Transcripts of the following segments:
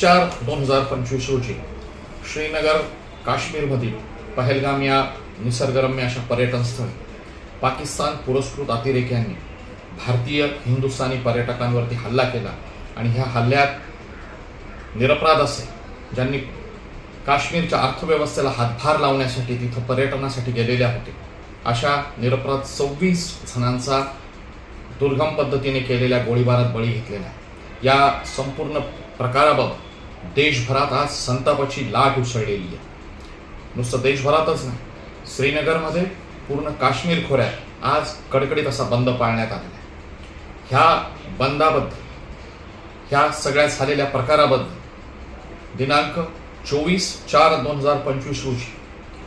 चार दोन हजार पंचवीस रोजी श्रीनगर काश्मीरमधील पहलगाम या निसर्गरम्य अशा पर्यटनस्थळी पाकिस्तान पुरस्कृत अतिरेक्यांनी भारतीय हिंदुस्थानी पर्यटकांवरती हल्ला केला आणि ह्या हल्ल्यात निरपराध असे ज्यांनी काश्मीरच्या अर्थव्यवस्थेला हातभार लावण्यासाठी तिथं पर्यटनासाठी गेलेल्या होते अशा निरपराध सव्वीस जणांचा दुर्गम पद्धतीने केलेल्या गोळीबारात बळी घेतलेला आहे या संपूर्ण प्रकाराबाबत देशभरात आज संतापाची लाट उसळलेली आहे. नुसतं देशभरातच नाही श्रीनगरमध्ये पूर्ण काश्मीर खोऱ्यात आज कडकडीत असा बंद पाळण्यात आलेला आहे. ह्या बंदाबद्दल ह्या सगळ्या झालेल्या प्रकाराबद्दल दिनांक चोवीस चार दोन हजार पंचवीस रोजी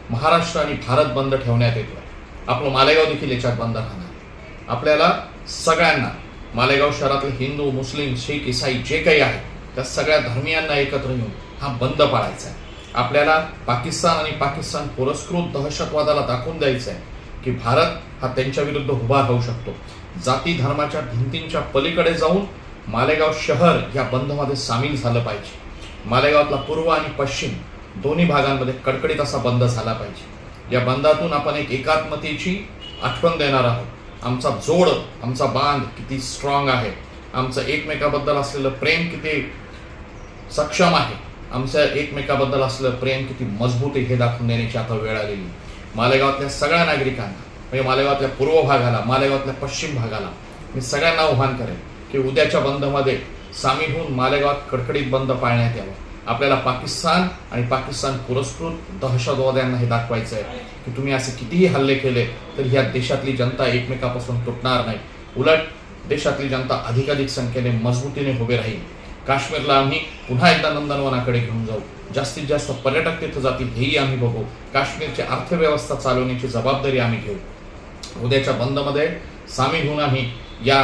महाराष्ट्र आणि भारत बंद ठेवण्यात येतो आपलं मालेगाव देखील याच्यात बंद राहणार आपल्याला सगळ्यांना मालेगाव शहरातले हिंदू मुस्लिम शीख इसाई जे काही आहे त्या सगळ्या धर्मियांना एकत्र येऊन हा बंद पाळायचा आहे. आपल्याला पाकिस्तान आणि पाकिस्तान पुरस्कृत दहशतवादाला दाखवून द्यायचं आहे की भारत हा त्यांच्या विरुद्ध उभा राहू शकतो. जाती धर्माच्या भिंतींच्या पलीकडे जाऊन मालेगाव शहर या बंदमध्ये सामील झालं पाहिजे. मालेगावातला पूर्व आणि पश्चिम दोन्ही भागांमध्ये कडकडीत असा बंद झाला पाहिजे. या बंदातून आपण एक एकात्मतेची आठवण देणार आहोत. आमचा जोड आमचा बांध किती स्ट्रॉंग आहे. आमचं एकमेकाबद्दल असलेलं प्रेम किती सक्षम आहे? आमच्या एकमेकाबद्दल असलेलं प्रेम किती मजबूत आहे हे दाखवून देण्याची आता वेळ आलेली. मालेगावातल्या सगळ्या नागरिकांना म्हणजे मालेगावातल्या पूर्व भागाला मालेगावातल्या पश्चिम भागाला मी सगळ्यांना आव्हान करेन की उद्याच्या बंदमध्ये सामील होऊन मालेगावात कडकडीत बंद पाळण्यात यावं. आपल्याला पाकिस्तान आणि पाकिस्तान पुरस्कृत दहशतवाद्यांना हे दाखवायचं आहे की तुम्ही असे कितीही हल्ले केले तरी ह्या देशातली जनता एकमेकापासून तुटणार नाही. उलट देशातली जनता अधिकाधिक संख्येने मजबूतीने उभे राहील. काश्मीरला आम्ही पुन्हा एकदा नंदनवनाकडे घेऊन जाऊ. जास्तीत जास्त पर्यटक तिथं जातील हेही आम्ही बघू. काश्मीरची अर्थव्यवस्था चालवण्याची जबाबदारी आम्ही घेऊ. उद्याच्या बंदमध्ये सामील होऊन आम्ही या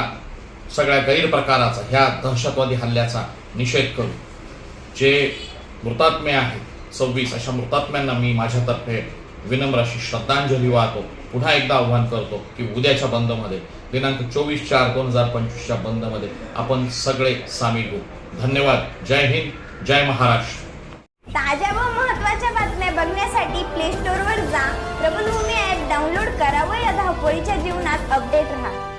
सगळ्या गैरप्रकाराचा ह्या दहशतवादी हल्ल्याचा निषेध करू. जे मृतात्मे आहेत सव्वीस अशा मृतात्म्यांना मी माझ्यातर्फे विनम्र अशी श्रद्धांजली वाहतो. पुन्हा एकदा आव्हान करतो की उद्याच्या बंदमध्ये दिनांक चोवीस चार दोन हजार पंचवीसच्या बंदमध्ये आपण सगळे सामील होऊ. धन्यवाद. जय हिंद. जय महाराष्ट्र. ताज्या व महत्त्वाच्या बातम्या बघण्यासाठी प्ले स्टोर वर जा. प्रबलभूमी ऍप डाउनलोड करा व या धावपळीच्या जीवनात अपडेट राहा.